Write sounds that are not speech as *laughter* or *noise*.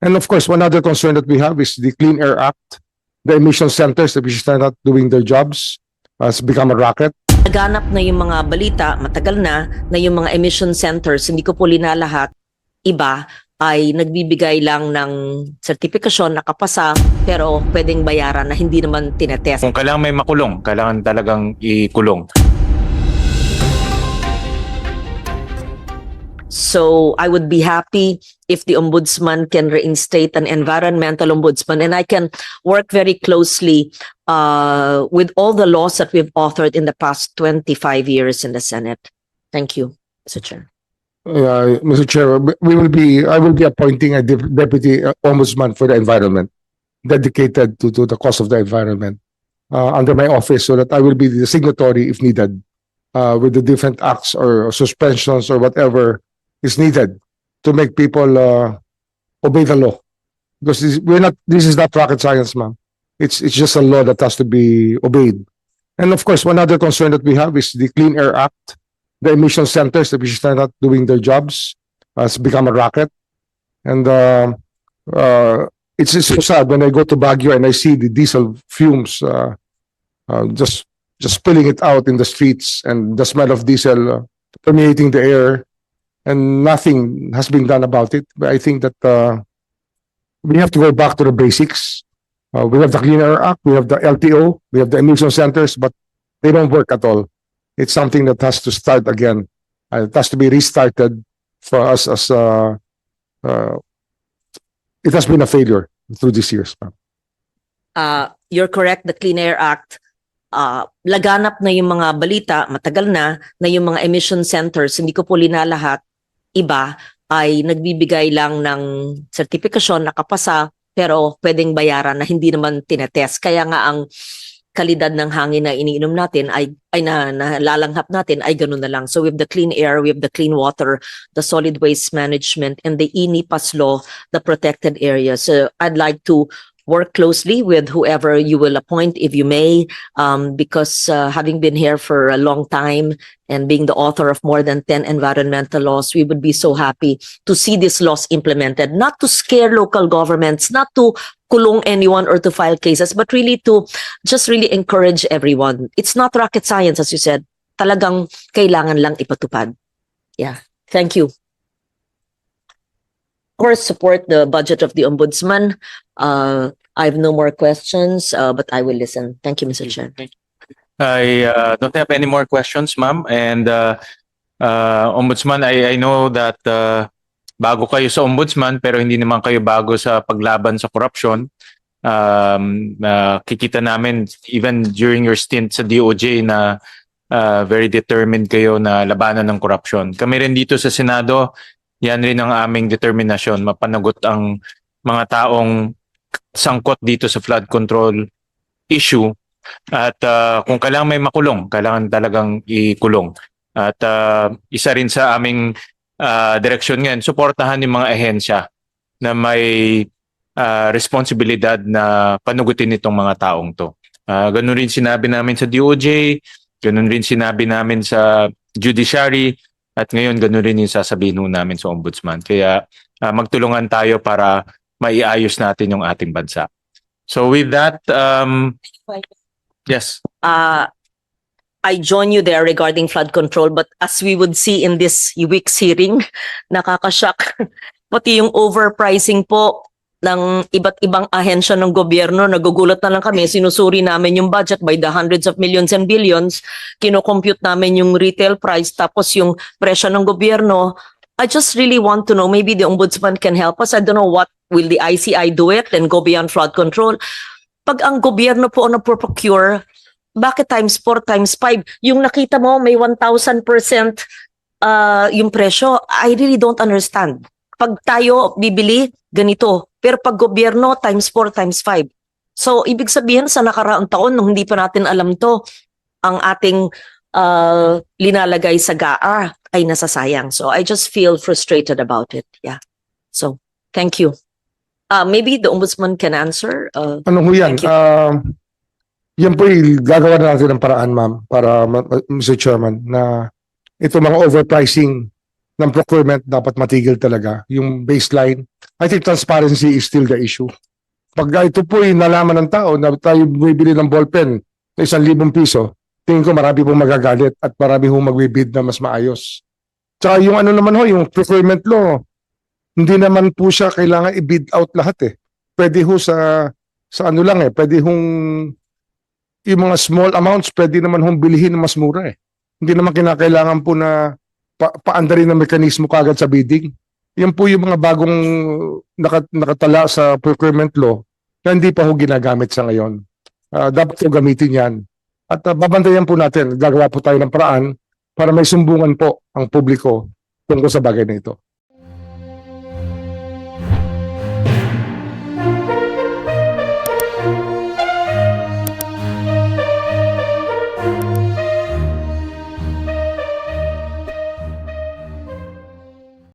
And of course, one other concern that we have is the Clean Air Act. The emission centers that we should start not doing their jobs has become a racket. Naganap na yung mga balita, matagal na, na yung mga emission centers, hindi ko po linalahat, iba ay nagbibigay lang ng sertifikasyon, nakapasa, pero pwedeng bayaran na hindi naman tinetest. Kung kailangan may makulong, kailangan talagang ikulong. So I would be happy if the ombudsman can reinstate an environmental ombudsman and I can work very closely uh, with all the laws that we've authored in the past 25 years in the Senate. Thank you, Mr. Chair. Uh, Mr. Chair, we will be, I will be appointing a dep- deputy uh, ombudsman for the environment, dedicated to, to the cause of the environment, uh, under my office, so that I will be the signatory if needed, uh, with the different acts or suspensions or whatever is needed to make people, uh, obey the law. Because this, we're not, this is not rocket science, ma'am. It's, it's just a law that has to be obeyed. And of course, one other concern that we have is the Clean Air Act the emission centers should start not doing their jobs has become a racket. And uh, uh, it's, it's so sad when I go to Baguio and I see the diesel fumes uh, uh, just just spilling it out in the streets and the smell of diesel uh, permeating the air and nothing has been done about it. But I think that uh, we have to go back to the basics. Uh, we have the Clean Air Act, we have the LTO, we have the emission centers, but they don't work at all it's something that has to start again. Uh, it has to be restarted for us as uh, uh, it has been a failure through these years. uh, you're correct, the Clean Air Act, uh, laganap na yung mga balita, matagal na, na yung mga emission centers, hindi ko po linalahat, iba ay nagbibigay lang ng sertifikasyon, nakapasa, pero pwedeng bayaran na hindi naman tinetest. Kaya nga ang kalidad ng hangin na iniinom natin ay ay na nalalanghap natin ay ganun na lang. So we have the clean air, we have the clean water, the solid waste management and the INIPAS law, the protected areas. So I'd like to work closely with whoever you will appoint if you may um, because uh, having been here for a long time and being the author of more than 10 environmental laws we would be so happy to see these laws implemented. Not to scare local governments not to kulong anyone or to file cases but really to just really encourage everyone. It's not rocket science as you said. Talagang kailangan lang ipatupad. Yeah. Thank you. Of course support the budget of the ombudsman. Uh, I have no more questions, uh, but I will listen. Thank you, Mr. Chair. I uh, don't have any more questions, ma'am. And uh, uh, Ombudsman, I, I know that uh, bago kayo sa Ombudsman pero hindi naman kayo bago sa paglaban sa corruption. Um, uh, kikita namin even during your stint sa DOJ na uh, very determined kayo na labanan ng corruption. Kami rin dito sa Senado, yan rin ang aming determinasyon, mapanagot ang mga taong sangkot dito sa flood control issue at uh, kung kailangan may makulong, kailangan talagang ikulong. At uh, isa rin sa aming uh, direksyon ngayon, suportahan yung mga ahensya na may uh, responsibilidad na panugutin itong mga taong to. Uh, ganun rin sinabi namin sa DOJ, ganun rin sinabi namin sa judiciary, at ngayon ganun rin yung sasabihin namin sa ombudsman. Kaya uh, magtulungan tayo para maiayos natin yung ating bansa. So with that, um, yes. Uh, I join you there regarding flood control, but as we would see in this week's hearing, *laughs* nakakashock. *laughs* Pati yung overpricing po ng iba't ibang ahensya ng gobyerno, nagugulat na lang kami, sinusuri namin yung budget by the hundreds of millions and billions, kinocompute namin yung retail price, tapos yung presyo ng gobyerno. I just really want to know, maybe the ombudsman can help us. I don't know what will the ICI do it and go beyond flood control. Pag ang gobyerno po ang procure bakit times 4 times 5? Yung nakita mo may 1,000% uh, yung presyo, I really don't understand. Pag tayo bibili, ganito. Pero pag gobyerno, times 4 times 5. So, ibig sabihin sa nakaraang taon, nung hindi pa natin alam to, ang ating uh, linalagay sa GAA ay nasasayang. So, I just feel frustrated about it. Yeah. So, thank you. Uh, maybe the ombudsman can answer. Uh, Ano ho yan? Thank you. Uh, yan po yung gagawa na natin ng paraan, ma'am, para, ma- Mr. Chairman, na ito mga overpricing ng procurement dapat matigil talaga. Yung baseline. I think transparency is still the issue. Pag ito po nalaman ng tao na tayo bumibili ng ballpen na isang libong piso, tingin ko marami pong magagalit at marami pong magbibid na mas maayos. Tsaka yung ano naman ho, yung procurement law, hindi naman po siya kailangan i-bid out lahat eh. Pwede ho sa sa ano lang eh, pwede hong yung mga small amounts, pwede naman hong bilhin na mas mura eh. Hindi naman kinakailangan po na pa paandarin ng mekanismo kagad sa bidding. Yan po yung mga bagong nakat nakatala sa procurement law na hindi pa ho ginagamit sa ngayon. Ah, dapat po gamitin yan. At ah, babantayan po natin, gagawa po tayo ng paraan para may sumbungan po ang publiko tungkol sa bagay na ito.